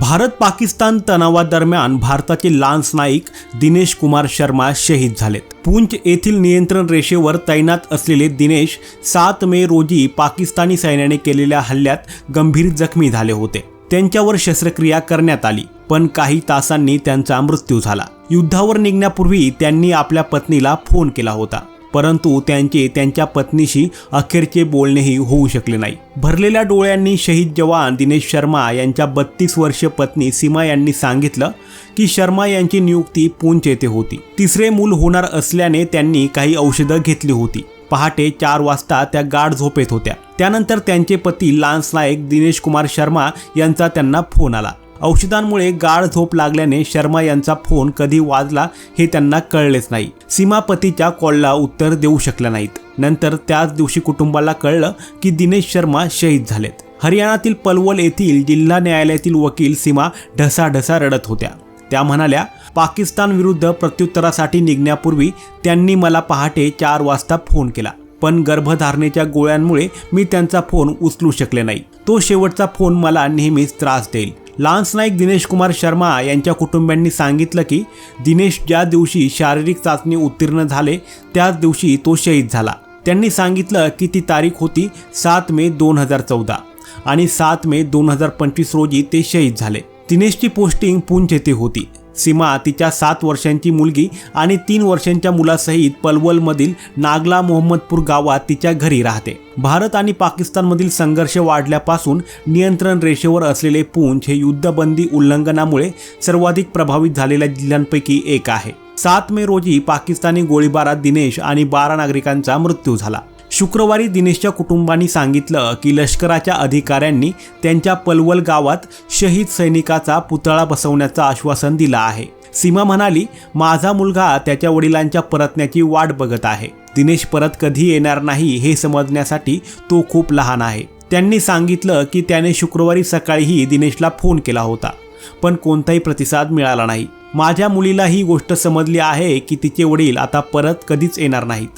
भारत पाकिस्तान तणावादरम्यान भारताचे लान्स नाईक दिनेश कुमार शर्मा शहीद झालेत. पुंछ येथील नियंत्रण रेषेवर तैनात असलेले दिनेश सात मे रोजी पाकिस्तानी सैन्याने केलेल्या हल्ल्यात गंभीर जखमी झाले होते. त्यांच्यावर शस्त्रक्रिया करण्यात आली पण काही तासांनी त्यांचा मृत्यू झाला. युद्धावर निघण्यापूर्वी त्यांनी आपल्या पत्नीला फोन केला होता. परंतु त्यांचे त्यांच्या पत्नीशी अखेरचे बोलणेही होऊ शकले नाही. भरलेल्या डोळ्यांनी शहीद जवान दिनेश शर्मा यांच्या बत्तीस वर्षीय पत्नी सीमा यांनी सांगितलं की शर्मा यांची नियुक्ती पूंच येथे होती. तिसरे मूल होणार असल्याने त्यांनी काही औषधं घेतली होती. पहाटे चार वाजता त्या गाढ झोपेत होत्या. त्यानंतर त्यांचे पती लान्स नायक दिनेश कुमार शर्मा यांचा त्यांना फोन आला. औषधांमुळे गाढ झोप लागल्याने शर्मा यांचा फोन कधी वाजला हे त्यांना कळलेच नाही. सीमा पतीच्या कॉलला उत्तर देऊ शकल्या नाहीत. नंतर त्याच दिवशी कुटुंबाला कळलं की दिनेश शर्मा शहीद झालेत. हरियाणातील पलवल येथील जिल्हा न्यायालयातील वकील सीमा ढसाढसा रडत होत्या. त्या म्हणाल्या पाकिस्तान विरुद्ध प्रत्युत्तरासाठी निघण्यापूर्वी त्यांनी मला पहाटे चार वाजता फोन केला. पण गर्भधारणेच्या गोळ्यांमुळे मी त्यांचा फोन उचलू शकले नाही. तो शेवटचा फोन मला नेहमीच त्रास देईल. लान्स नाईक दिनेश कुमार शर्मा यांच्या कुटुंबियांनी सांगितलं की दिनेश ज्या दिवशी शारीरिक चाचणी उत्तीर्ण झाले त्याच दिवशी तो शहीद झाला. त्यांनी सांगितलं की ती तारीख होती सात मे दोन हजार चौदा आणि सात मे दोन हजार पंचवीस रोजी ते शहीद झाले. दिनेशची पोस्टिंग पूंच येथे होती. सीमा तिच्या सात वर्षांची मुलगी आणि तीन वर्षांच्या मुलासहित पलवलमधील नागला मोहम्मदपूर गावात तिच्या घरी राहते. भारत आणि पाकिस्तानमधील संघर्ष वाढल्यापासून नियंत्रण रेषेवर असलेले पूंछ हे युद्धबंदी उल्लंघनामुळे सर्वाधिक प्रभावित झालेल्या जिल्ह्यांपैकी एक आहे. सात मे रोजी पाकिस्तानी गोळीबारात दिनेश आणि बारा नागरिकांचा मृत्यू झाला. शुक्रवारी दिनेशच्या कुटुंबांनी सांगितलं की लष्कराच्या अधिकाऱ्यांनी त्यांच्या पलवल गावात शहीद सैनिकाचा पुतळा बसवण्याचं आश्वासन दिलं आहे. सीमा म्हणाली माझा मुलगा त्याच्या वडिलांच्या परतण्याची वाट बघत आहे. दिनेश परत कधी येणार नाही हे समजण्यासाठी तो खूप लहान आहे. त्यांनी सांगितलं की त्याने शुक्रवारी सकाळीही दिनेशला फोन केला होता पण कोणताही प्रतिसाद मिळाला नाही. माझ्या मुलीला ही गोष्ट समजली आहे की तिचे वडील आता परत कधीच येणार नाहीत.